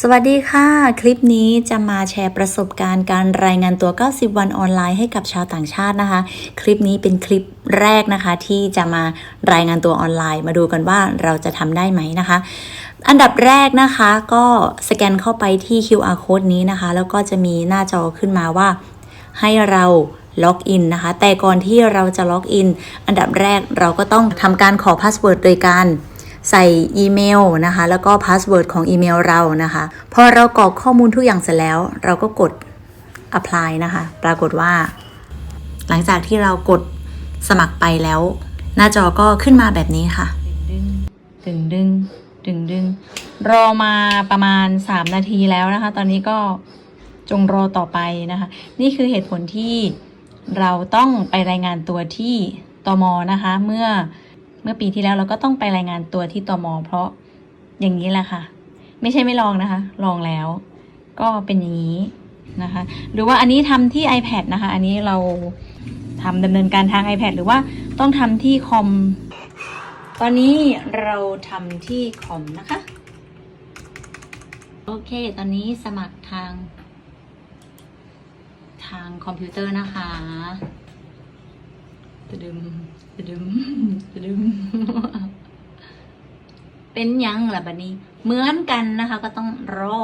สวัสดีค่ะ คลิปนี้จะมาแชร์ประสบการณ์การรายงานตัว 90 วันออนไลน์ให้กับชาวต่างชาตินะคะ คลิปนี้เป็นคลิปแรกนะคะที่จะมารายงานตัวออนไลน์ มาดูกันว่าเราจะทำได้ไหมนะคะ อันดับแรกนะคะก็สแกนเข้าไปที่ QR code นี้นะคะ แล้วก็จะมีหน้าจอขึ้นมาว่า ให้เราล็อกอินนะคะ แต่ก่อนที่เราจะล็อกอิน อันดับแรกเราก็ต้องทำการขอพาสเวิร์ดโดยการ ใส่อีเมลนะคะ แล้วก็พาสเวิร์ดของอีเมลเรานะคะพอเรากรอกข้อมูลทุกอย่างเสร็จแล้ว เราก็กด apply นะคะ ปรากฏว่า หลังจากที่เรากดสมัครไปแล้ว หน้าจอก็ขึ้นมาแบบนี้ค่ะ ดึงดึงดึงดึงดึงรอมาประมาณ 3 นาทีแล้วนะคะ ตอนนี้ก็จงรอต่อไปนะคะ นี่คือเหตุผลที่เราต้องไปรายงานตัวที่ตมนะคะ เมื่อ เมื่อปีที่แล้วเราก็ต้องไปรายงานตัวที่ตมเพราะอย่างนี้แหละค่ะ ไม่ใช่ไม่ลองนะคะ ลองแล้ว ก็เป็นอย่างนี้นะคะ หรือว่าอันนี้ทำที่ iPad นะคะ อันนี้เราทำดำเนินการทาง iPad หรือว่าต้องทำที่คอม ตอนนี้เราทำที่คอมนะคะ โอเค ตอนนี้สมัครทางทางคอมพิวเตอร์นะคะ ตะดึมตะดึมตะดึมเป็นยังล่ะบัดนี้ เหมือนกันนะคะ ก็ต้องรอ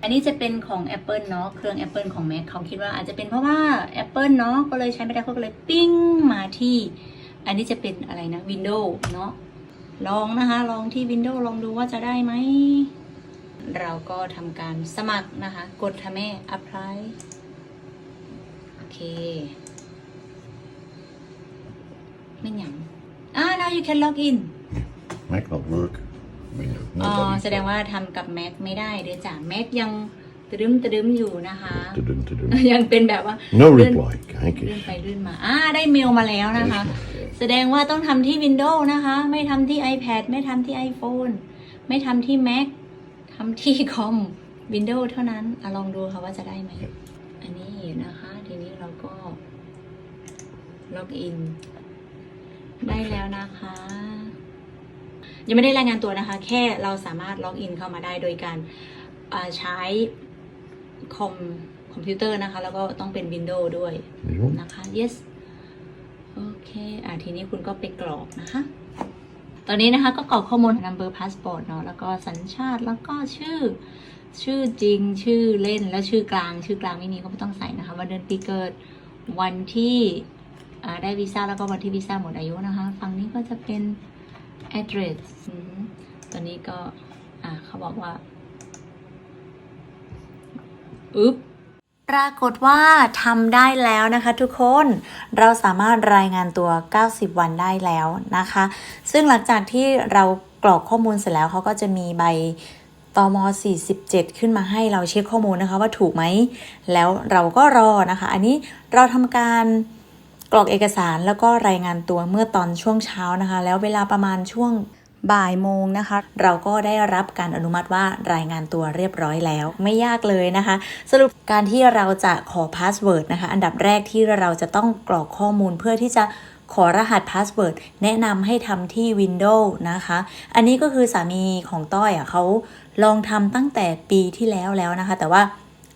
อันนี้จะเป็นของ Apple เนาะเครื่อง Apple ของ Mac เขาคิดว่าอาจจะเป็นเพราะว่า Apple เนาะก็เลยใช้ไม่ได้เขาก็เลยปิ้งมาที่ อันนี้จะเป็นอะไรนะ Windows เนาะลองนะคะ ลองที่ Windows ลองดูว่าจะได้ไหม เราก็ทำการสมัครนะคะ กดทำแม่ apply โอเค ไม่หยังอ่า now you can log in Might not work. I mean, อ๋อ nobody. แสดงว่าทำกับ Mac ไม่ได้เดี๋ยวจ้ะ Mac ยังตะดึมตะดึมอยู่นะคะ To-dum, to-dum. ยังเป็นแบบว่า No เลื่อน reply. Thank เลื่อน you. ไปเลื่อนมา อ่า ได้เมลมาแล้วนะคะ แสดงว่าต้องทำที่ Windows นะคะ ไม่ทำที่ iPad ไม่ทำที่ iPhone ไม่ทำที่ Mac ทำที่คอม Windows เท่านั้นอะลองดูค่ะว่าจะได้ไหม อันนี้นะคะ ทีนี้เราก็ล็อกอิน ได้แล้วนะคะ ยังไม่ได้รายงานตัวนะคะ แค่เราสามารถล็อกอินเข้ามาได้โดยการใช้คอมคอมพิวเตอร์นะคะ แล้วก็ต้องเป็น Windows ด้วยนะคะ yes โอเค อะทีนี้คุณก็ไปกรอกนะคะ ตอนนี้นะคะก็กรอกข้อมูล number passport เนาะ แล้วก็สัญชาติ แล้วก็ชื่อ ชื่อจริง ชื่อเล่น และชื่อกลาง ชื่อกลางไม่มีก็ไม่ต้องใส่นะคะ วันเดือนปีเกิด วันที่ ได้วีซ่าแล้วก็วันที่วีซ่าหมดอายุนะคะ ฝั่งนี้ก็จะเป็น address ตอนนี้ก็เขาบอกว่าอึ๊บปรากฏว่าทำได้แล้วนะคะทุกคนเราสามารถรายงานตัว 90 วันได้แล้วนะคะ ซึ่งหลังจากที่เรากรอกข้อมูลเสร็จแล้วเขาก็จะมีใบตม47 ขึ้นมาให้เราเช็คข้อมูลนะคะว่าถูกไหม แล้วเราก็รอนะคะ อันนี้เราทำการ กรอกเอกสารแล้วก็รายงานตัวเมื่อตอนช่วงเช้านะคะ แล้วเวลาประมาณช่วงบ่ายโมงนะคะ เราก็ได้รับการอนุมัติว่ารายงานตัวเรียบร้อยแล้วไม่ยากเลยนะคะ สรุปการที่เราจะขอพาสเวิร์ดนะคะ อันดับแรกที่เราจะต้องกรอกข้อมูลเพื่อที่จะขอรหัสพาสเวิร์ดแนะนำให้ทำที่ Windows นะคะ อันนี้ก็คือสามีของต้อยอะเขาลองทำตั้งแต่ปีที่แล้วแล้วนะคะ แต่ว่า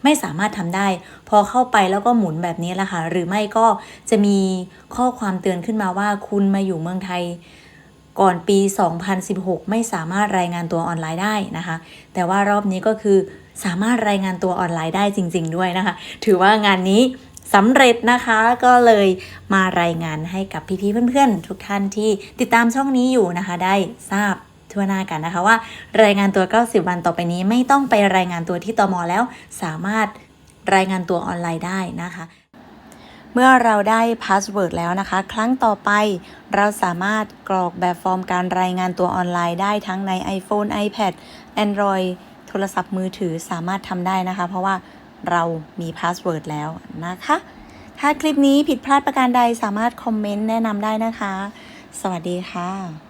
ไม่สามารถทำได้ พอเข้าไปแล้วก็หมุนแบบนี้แหละค่ะ หรือไม่ก็จะมีข้อความเตือนขึ้นมาว่า คุณมาอยู่เมืองไทยก่อนปี 2016 ไม่สามารถรายงานตัวออนไลน์ได้นะคะ แต่ว่ารอบนี้ก็คือสามารถรายงานตัวออนไลน์ได้จริง ๆ ด้วยนะคะ ถือว่างานนี้สำเร็จนะคะก็เลยมารายงานให้กับพี่ๆเพื่อนๆ ทุกท่านที่ติดตามช่องนี้อยู่นะคะ ได้ทราบ ทั่วหน้ากันนะคะว่า รายงานตัว 90 วันต่อไปนี้ไม่ต้องไปรายงานตัวที่ตมแล้ว สามารถรายงานตัวออนไลน์ได้นะคะเมื่อเราได้พาสเวิร์ดแล้วนะคะ ครั้งต่อไปเราสามารถกรอกแบบฟอร์มการรายงานตัวออนไลน์ได้ทั้งใน iPhone, iPad, Android โทรศัพท์มือถือสามารถทำได้นะคะ เพราะว่าเรามีพาสเวิร์ดแล้วนะคะ ถ้าคลิปนี้ผิดพลาดประการใดสามารถคอมเมนต์แนะนำได้นะคะ สวัสดีค่ะ